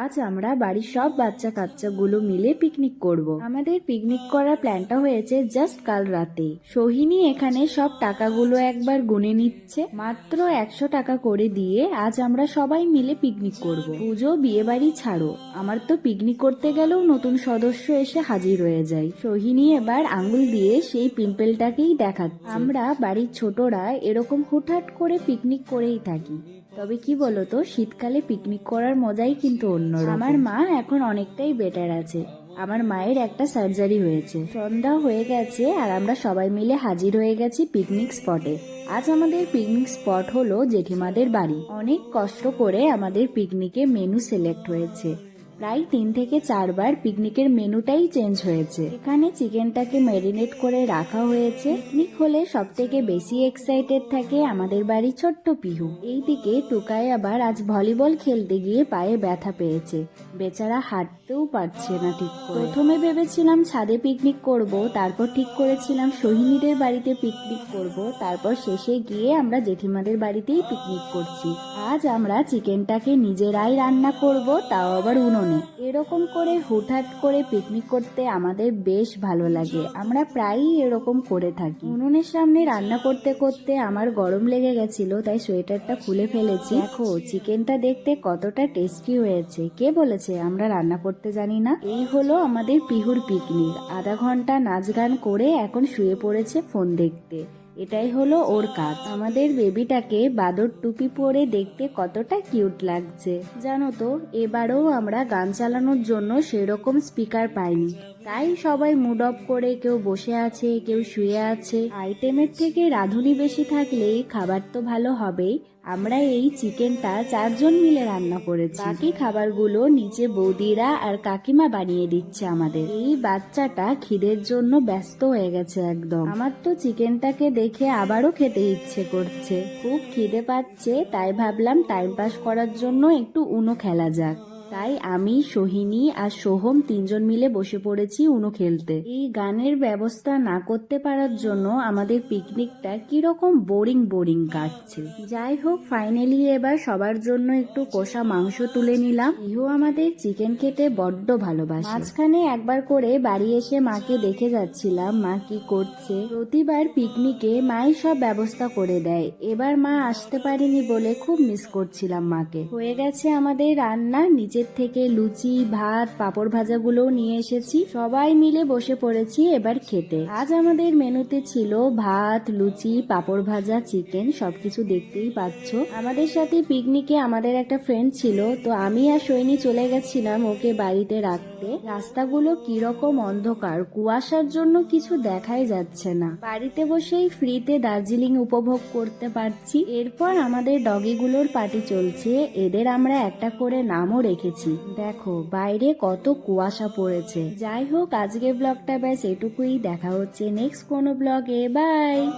আজ আমরা বাড়ির সব বাচ্চা কাচ্চাগুলো মিলে পিকনিক করব। আমাদের পিকনিক করার প্ল্যানটা হয়েছে জাস্ট কাল রাতে। সোহিনী এখানে সব টাকাগুলো একবার গুনে নিচ্ছে, মাত্র একশো টাকা করে দিয়ে আজ আমরা সবাই মিলে পিকনিক করব। পুজো বিয়ে বাড়ি ছাড়ো। আমার তো পিকনিক করতে গেলেও নতুন সদস্য এসে হাজির হয়ে যায়। সোহিনী এবার আঙ্গুল দিয়ে সেই পিম্পেলটাকেই দেখাচ্ছে। আমরা বাড়ির ছোটরা এরকম হুটহাট করে পিকনিক করেই থাকি। তবে কি বলতো, শীতকালে পিকনিক করার মজাই কিন্তু অন্য আমার মা এখন অনেকটাই বেটার আছে। আমার মায়ের একটা সার্জারি হয়েছে। সন্ধ্যা হয়ে গেছে আর আমরা সবাই মিলে হাজির হয়ে গেছি পিকনিক স্পটে আজ আমাদের পিকনিক স্পট হলো জেঠিমাদের বাড়ি। অনেক কষ্ট করে আমাদের পিকনিকে মেনু সিলেক্ট হয়েছে। প্রায় তিন থেকে চারবার পিকনিকের মেনুটাই চেঞ্জ হয়েছে। এখানে চিকেনটাকে ম্যারিনেট করে রাখা হয়েছে। পিকনিক হলে সব থেকে বেশি এক্সাইটেড থাকে আমাদের বাড়ি ছোট্ট পিহু। এইদিকে টুকাই আবার আজ ভলিবল খেলতে গিয়ে পায়ে ব্যথা পেয়েছে। বেচারা হাঁটতেও পারছে না ঠিক প্রথমে ভেবেছিলাম ছাদে পিকনিক করব, তারপর ঠিক করেছিলাম সোহিনীদের বাড়িতে পিকনিক করব, তারপর শেষে গিয়ে আমরা জেঠিমাদের বাড়িতেই পিকনিক করছি। আজ আমরা চিকেনটাকে নিজেরাই রান্না করব, তাও আবার উনুনে। এরকম করে হুটহাট করে পিকনিক করতে আমাদের বেশ ভালো লাগে। আমরা প্রায়ই এরকম করে থাকি। উনুনের সামনে রান্না করতে করতে আমার গরম লেগে গেছিল, তাই সোয়েটারটা খুলে ফেলেছি। দেখো, চিকেনটা দেখতে কতটা টেস্টি হয়েছে। কে বলেছে আমরা রান্না করতে জানি না? এই হলো আমাদের পিহুর পিকনিক আধা ঘণ্টা নাচ গান করে এখন শুয়ে পড়েছে ফোন দেখতে। এটাই হলো ওর কাজ। আমাদের বেবিটাকে বাদর টুপি পরে দেখতে কতটা কিউট লাগছে। জানো তো, এবারও আমরা গান চালানোর জন্য সেরকম স্পিকার পাইনি। তাই সবাই মুড অফ করে কেউ বসে আছে, কেউ শুয়ে আছে। আইটেমের থেকে রাঁধুনি বেশি থাকলেই খাবার তো ভালো হবেই। আমরা এই চিকেনটা চারজন মিলে রান্না করেছি। বাকি খাবারগুলো নিচে বৌদিরা আর কাকিমা বানিয়ে দিচ্ছে আমাদের। এই বাচ্চাটা খিদের জন্য ব্যস্ত হয়ে গেছে একদম। আমার তো চিকেনটাকে দেখে আবারও খেতে ইচ্ছে করছে। খুব খিদে পাচ্ছে, তাই ভাবলাম টাইম পাস করার জন্য একটু উনো খেলা যাক। তাই আমি, সোহিনী আর সোহম তিনজন মিলে বসে পড়েছি উনো খেলতে। এই গানের ব্যবস্থা না করতে পারার জন্য আমাদের পিকনিকটা কীরকম বোরিং বোরিং কাটছে। যাই হোক ফাইনালি এবার সবার জন্য একটু কষা মাংস তুলে নিলাম। ইহো আমাদের চিকেন খেতে বড্ড ভালোবাসে। মাঝখানে একবার করে বাড়ি এসে মাকে দেখে যাচ্ছিলাম, মা কি করছে? প্রতিবার পিকনিকে মাই সব ব্যবস্থা করে দেয়। এবার মা আসতে পারেনি বলে খুব মিস করছিলাম মাকে। হয়ে গেছে আমাদের রান্না নিচের থেকে লুচি, ভাত, পাপড় ভাজাগুলোও নিয়ে এসেছি। সবাই মিলে বসে পড়েছি এবার খেতে। আজ আমাদের মেনুতে ছিল ভাত, লুচি, পাপড় ভাজা, চিকেন, সবকিছু দেখতেই পাচ্ছ। আমাদের সাথে পিকনিকে আমাদের একটা ফ্রেন্ড ছিল, তো আমি আর সৈনী চলে গেছিলাম ওকে বাড়িতে রাখতে। রাস্তাগুলো কীরকম অন্ধকার, কুয়াশার জন্য কিছু দেখাই যাচ্ছে না। বাড়িতে বসেই ফ্রিতে দার্জিলিং উপভোগ করতে পারছি। এরপর আমাদের ডগিগুলোর পার্টি চলছে। এদের আমরা একটা করে নামও রেখেছি। দেখো, বাইরে কত কুয়াশা পড়েছে। যাই হোক, আজকের ব্লগটা ব্যাস এটুকুই। দেখা হচ্ছে নেক্সট কোনো ব্লগে। বাই